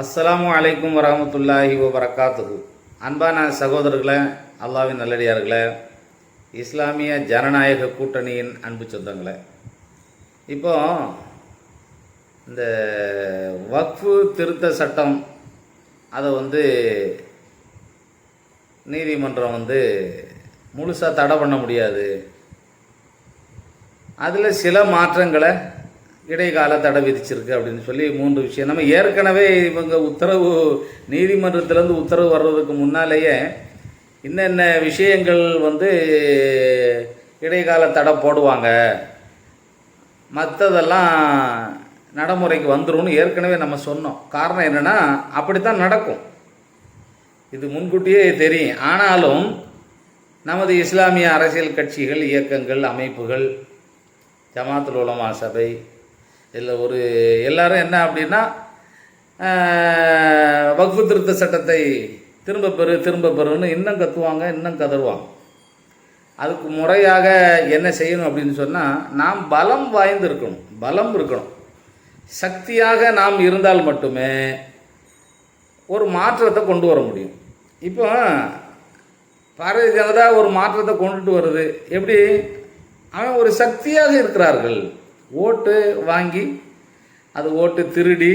அஸ்லாம் அலைக்கும் வரமத்துல்லாஹி வரகாத்துகு அன்பான சகோதரர்களே அல்லாவின் நல்லடியார்களே இஸ்லாமிய ஜனநாயக கூட்டணியின் அன்பு சொந்தங்களே இப்போ இந்த வக்ஃபு திருத்த சட்டம் அதை வந்து நீதிமன்றம் வந்து முழுசாக தடை பண்ண முடியாது. அதில் சில மாற்றங்களை இடைக்கால தடை விதிச்சிருக்கு அப்படின்னு சொல்லி மூன்று விஷயம். நம்ம ஏற்கனவே இவங்க உத்தரவு நீதிமன்றத்திலேருந்து உத்தரவு வர்றதுக்கு முன்னாலேயே என்னென்ன விஷயங்கள் வந்து இடைக்கால தடை போடுவாங்க. மற்றதெல்லாம் நடைமுறைக்கு வந்துடும் ஏற்கனவே நம்ம சொன்னோம். காரணம் என்னென்னா அப்படித்தான் நடக்கும். இது முன்கூட்டியே தெரியும். ஆனாலும் நமது இஸ்லாமிய அரசியல் கட்சிகள் இயக்கங்கள் அமைப்புகள் ஜமாத்துல் உலமா சபை இதில் ஒரு எல்லாரும் என்ன அப்படின்னா வகுப்பு திருத்த சட்டத்தை திரும்ப பெறு திரும்ப பெறுன்னு இன்னும் கத்துவாங்க இன்னும் கதருவாங்க. அதுக்கு முறையாக என்ன செய்யணும் அப்படின்னு சொன்னால் நாம் பலம் வாய்ந்து இருக்கணும் பலம் இருக்கணும். சக்தியாக நாம் இருந்தால் மட்டுமே ஒரு மாற்றத்தை கொண்டு வர முடியும். இப்போ பாரதிய ஜனதா ஒரு மாற்றத்தை கொண்டுட்டு வருது. எப்படி? அவன் ஒரு சக்தியாக இருக்கிறார்கள். ஓட்டு வாங்கி அது ஓட்டு திருடி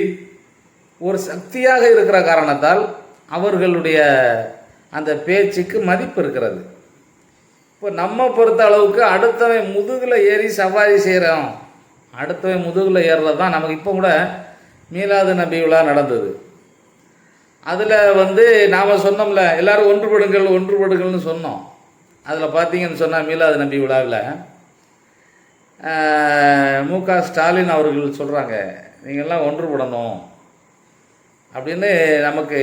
ஒரு சக்தியாக இருக்கிற காரணத்தால் அவர்களுடைய அந்த பேச்சுக்கு மதிப்பு இருக்கிறது. இப்போ நம்ம பொறுத்த அளவுக்கு அடுத்தவன் முதுகில் ஏறி சவாரி செய்கிறோம் அடுத்தவன் முதுகில் ஏறுறது தான் நமக்கு இப்போ கூட மீலாது நபி விழா நடந்தது. அதில் வந்து நாம் சொன்னோம்ல எல்லோரும் ஒன்றுபடுங்கள் ஒன்றுபடுங்கள்னு சொன்னோம். அதில் பார்த்தீங்கன்னு சொன்னால் மீலாது நபி விழாவில் மு க ஸ்டாலின் அவர்கள் சொல்கிறாங்க நீங்கள்லாம் ஒன்றுபடணும். அப்படின்னு நமக்கு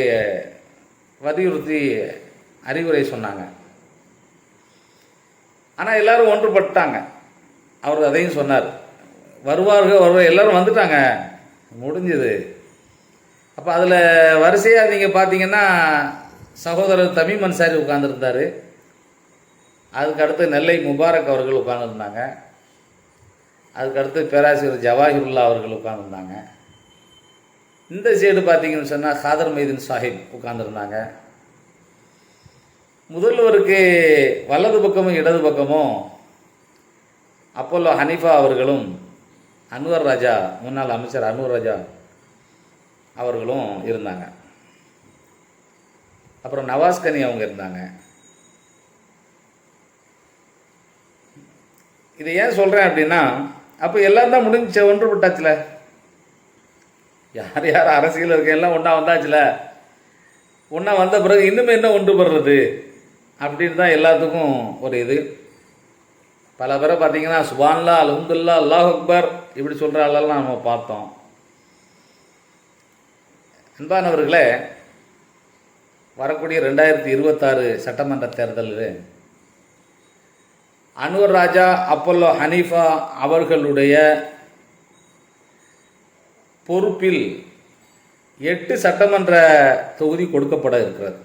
வலியுறுத்தி அறிவுரை சொன்னாங்க. ஆனால் எல்லோரும் ஒன்றுபட்டாங்க. அவர் அதையும் சொன்னார். வருவார்கள் வருவார் எல்லோரும் வந்துட்டாங்க. முடிஞ்சது. அப்போ அதில் வரிசையாக நீங்கள் பார்த்தீங்கன்னா சகோதரர் தமிழ் மன்சாரி உட்கார்ந்துருந்தார். அதுக்கு அடுத்து நெல்லை முபாரக் அவர்கள் உட்கார்ந்துருந்தாங்க. அதுக்கு அடுத்து பேராசிரியர் ஜவாஹிருல்லா அவர்கள் உட்காந்துருந்தாங்க இந்த சைடு பார்த்தீங்கன்னு சொன்னால் காதர் மைதீன் சாஹிப் உட்காந்துருந்தாங்க முதல்வருக்கு வலது பக்கமும் இடது பக்கமும் அப்போல்லோ ஹனீஃபா அவர்களும் அன்வர் ராஜா முன்னாள் அமைச்சர் அன்வர் ராஜா அவர்களும் இருந்தாங்க. அப்புறம் நவாஸ் கனி அவங்க இருந்தாங்க. இதை ஏன் சொல்கிறேன் அப்படின்னா அப்போ எல்லாம் தான் ஒன்று விட்டாச்சில? யார் யார் அரசியல் இருக்க எல்லாம் ஒன்றா வந்தாச்சுல? ஒன்றா வந்த பிறகு இன்னும் என்ன ஒன்று படுறது அப்படின்னு தான் எல்லாத்துக்கும் ஒரு இது. பல பேரை பார்த்தீங்கன்னா சுபான்லா அலமதுல்லா அல்லாஹ் அக்பர் இப்படி சொல்கிற ஆளெல்லாம் நம்ம பார்த்தோம். அன்பானவர்களே வரக்கூடிய ரெண்டாயிரத்தி இருபத்தாறு சட்டமன்ற தேர்தலில் அன்வர் ராஜா அப்பல்லோ ஹனீஃபா அவர்களுடைய பொறுப்பில் எட்டு சட்டமன்ற தொகுதி கொடுக்கப்பட இருக்கிறது.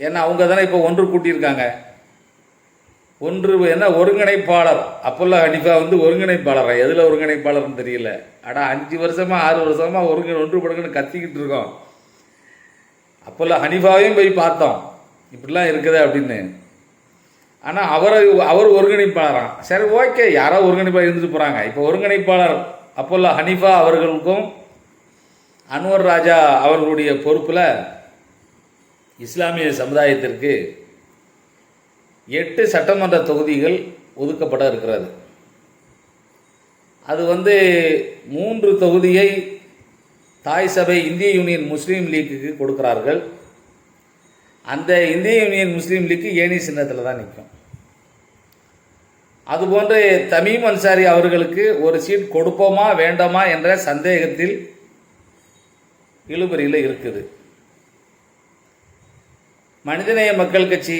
ஏன்னா அவங்க தானே இப்போ ஒன்று கூட்டியிருக்காங்க. ஒன்று என்ன ஒருங்கிணைப்பாளர். அப்பல்லோ ஹனிஃபா வந்து ஒருங்கிணைப்பாளரா? எதில் ஒருங்கிணைப்பாளர்னு தெரியல. அடா அஞ்சு வருஷமாக ஆறு வருஷமாக ஒருங்க ஒன்றுபடுங்கன்னு கத்திக்கிட்டு இருக்கோம். அப்பல்லோ ஹனிஃபாவையும் போய் பார்த்தோம். இப்படிலாம் இருக்குது அப்படின்னு. ஆனால் அவரை அவர் ஒருங்கிணைப்பாளராம். சரி ஓகே. யாரோ ஒருங்கிணைப்பாக இருந்துட்டு போகிறாங்க இப்போ ஒருங்கிணைப்பாளர் அப்போல்லோ ஹனீஃபா அவர்களுக்கும் அன்வர் ராஜா அவர்களுடைய பொறுப்பில் இஸ்லாமிய சமுதாயத்திற்கு எட்டு சட்டமன்ற தொகுதிகள் ஒதுக்கப்பட இருக்கிறது. அது வந்து மூன்று தொகுதியை தாய் சபை இந்திய யூனியன் முஸ்லீம் லீக்குக்கு கொடுக்கிறார்கள். அந்த இந்திய யூனியன் முஸ்லீம் லீக்கு ஏனி சின்னத்தில் தான் நிற்கும் அதுபோன்று தமீம் அன்சாரி அவர்களுக்கு ஒரு சீட் கொடுப்போமா வேண்டாமா என்ற சந்தேகத்தில் இழுபறியில் இருக்குது. மனிதநேய மக்கள் கட்சி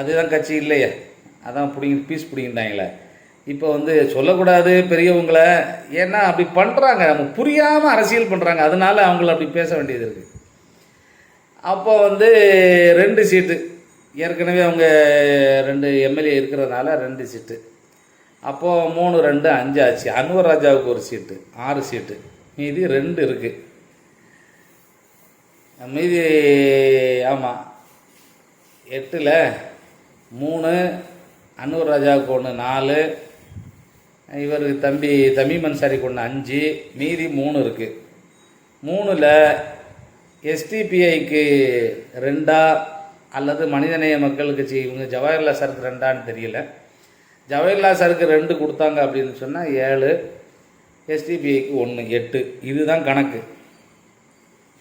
அதுதான் கட்சி இல்லையே. அதான் பிடிங்கி பீஸ் பிடிங்கிட்டாங்களே. இப்போ வந்து சொல்லக்கூடாது பெரியவங்களை. ஏன்னா அப்படி பண்ணுறாங்க நம்ம புரியாமல் அரசியல் பண்ணுறாங்க அதனால அவங்கள அப்படி பேச வேண்டியது இருக்குது அப்போ வந்து ரெண்டு சீட்டு ஏற்கனவே அவங்க ரெண்டு எம்எல்ஏ இருக்கிறதுனால ரெண்டு சீட்டு அப்போது மூணு ரெண்டு அஞ்சு ஆச்சு. அன்வர் ராஜாவுக்கு ஒரு சீட்டு ஆறு சீட்டு மீதி ரெண்டு இருக்குது மீதி ஆமாம் எட்டில் மூணு அன்வர் ராஜாவுக்கு ஒன்று நாலு. இவருக்கு தம்பி தமிமன்சாரிக்கு ஒன்று அஞ்சு. மீதி மூணு இருக்குது மூணில் எஸ்டிபிஐக்கு ரெண்டா அல்லது மனிதநேய மக்கள் கட்சி இவங்க ஜவஹர்லால் சருக்கு ரெண்டான்னு தெரியல. ஜவஹர்லால் சருக்கு ரெண்டு கொடுத்தாங்க அப்படின்னு சொன்னால் ஏழு எஸ்டிபிஐக்கு ஒன்று எட்டு. இதுதான் கணக்கு.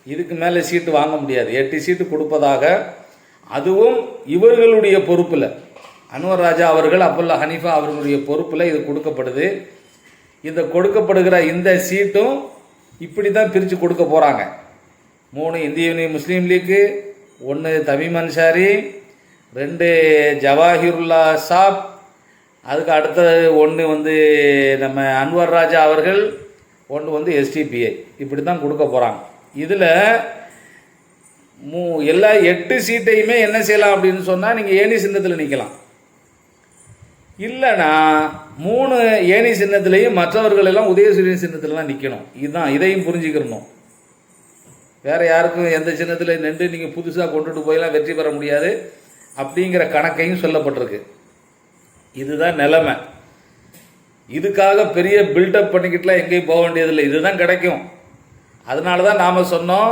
இதுக்கு மேலே சீட்டு வாங்க முடியாது. எட்டு சீட்டு கொடுப்பதாக அதுவும் இவர்களுடைய பொறுப்பில். அன்வர் ராஜா அவர்கள் அப்துல்லா ஹனீஃபா அவர்களுடைய பொறுப்பில் இது கொடுக்கப்படுது. இந்த கொடுக்கப்படுகிற இந்த சீட்டும் இப்படி தான் பிரித்து கொடுக்க போகிறாங்க மூணு இந்திய யூனியன் முஸ்லீம் லீக்கு ஒன்று தமீம் அன்சாரி ரெண்டு ஜவாஹிருல்லா சாப் அதுக்கு அடுத்தது ஒன்று வந்து நம்ம அன்வர் ராஜா அவர்கள் ஒன்று வந்து எஸ்டிபிஐ இப்படி தான் கொடுக்க போகிறாங்க இதில் மூ எல்லா எட்டு சீட்டையுமே என்ன செய்யலாம் அப்படின்னு சொன்னால் நீங்கள் ஏணி சின்னத்தில் நிற்கலாம் இல்லைனா மூணு ஏணி சின்னத்திலையும் மற்றவர்கள் எல்லாம் உதயசூரியன் சின்னத்திலலாம் நிற்கணும் இதுதான் இதையும் புரிஞ்சுக்கிறணும் வேறு யாருக்கும் எந்த சின்னத்தில் நின்று நீங்கள் புதுசாக கொண்டுட்டு போயெல்லாம் வெற்றி பெற முடியாது அப்படிங்கிற கணக்கையும் சொல்லப்பட்டிருக்கு. இதுதான் நிலைமை. இதுக்காக பெரிய பில்டப் பண்ணிக்கிட்டுலாம் எங்கேயும் போக வேண்டியதில்லை. இதுதான் கிடைக்கும். அதனால தான் நாம் சொன்னோம்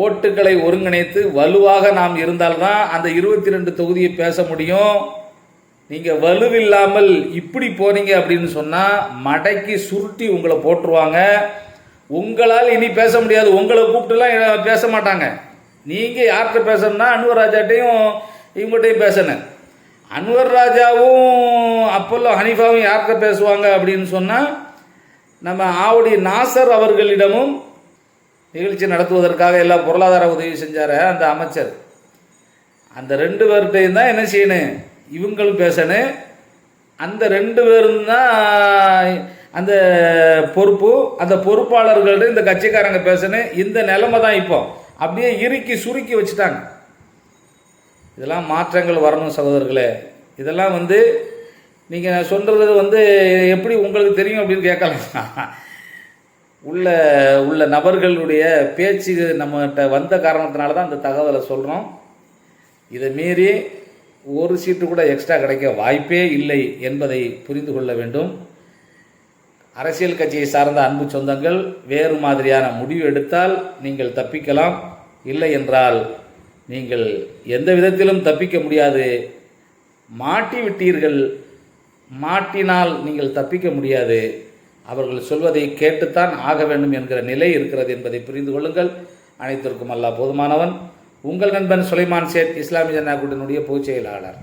ஓட்டுகளை ஒருங்கிணைத்து வலுவாக நாம் இருந்தால்தான் அந்த இருபத்தி ரெண்டு தொகுதியை பேச முடியும். நீங்கள் வலுவில்லாமல் இப்படி போனீங்க அப்படின்னு சொன்னால் மடக்கி சுருட்டி உங்களை போட்டுருவாங்க. உங்களால் இனி பேச முடியாது. உங்களை கூப்பிட்டுலாம் பேச மாட்டாங்க. நீங்கள் யார்கிட்ட பேசணும்னா அன்வர் ராஜாட்டையும் இவங்ககிட்டையும் பேசணும் அன்வர் ராஜாவும் அப்பல்லோ ஹனீஃபாவும் யார்கிட்ட பேசுவாங்க அப்படின்னு சொன்னால் நம்ம ஆவுடி நாசர் அவர்களிடமும் நிகழ்ச்சி நடத்துவதற்காக எல்லா பொருளாதார உதவி செஞ்சார் அந்த அமைச்சர். அந்த ரெண்டு பேர்கிட்டையும் தான் என்ன செய்யணும்? இவங்களும் பேசணும். அந்த ரெண்டு பேரும் தான் அந்த பொறுப்பு அந்த பொறுப்பாளர்கள்ட்ட இந்த கட்சிக்காரங்க பேசணும் இந்த நிலைமை தான் இப்போ. அப்படியே இறுக்கி சுருக்கி வச்சுட்டாங்க. இதெல்லாம் மாற்றங்கள் வரணும் சகோதரர்களே. இதெல்லாம் வந்து நீங்கள் சொல்கிறது வந்து எப்படி உங்களுக்கு தெரியும் அப்படின்னு கேட்கலாம். உள்ள உள்ள நபர்களுடைய பேச்சு நம்மகிட்ட வந்த காரணத்தினால தான் அந்த தகவலை சொல்கிறோம் இதை மீறி ஒரு சீட்டு கூட எக்ஸ்ட்ரா கிடைக்க வாய்ப்பே இல்லை என்பதை புரிந்து கொள்ள வேண்டும். அரசியல் கட்சியை சார்ந்த அன்பு சொந்தங்கள் வேறு மாதிரியான முடிவு எடுத்தால் நீங்கள் தப்பிக்கலாம். இல்லை என்றால் நீங்கள் எந்த விதத்திலும் தப்பிக்க முடியாது. மாட்டி விட்டீர்கள். மாட்டினால் நீங்கள் தப்பிக்க முடியாது. அவர்கள் சொல்வதை கேட்டுத்தான் ஆக வேண்டும் என்கிற நிலை இருக்கிறது என்பதை புரிந்து கொள்ளுங்கள். அனைத்திற்கும் அல்லா போதுமானவன். உங்கள் நண்பன் சுலைமான் சேத் இஸ்லாமிய ஜனாகுடனுடைய பொதுச் செயலாளர்.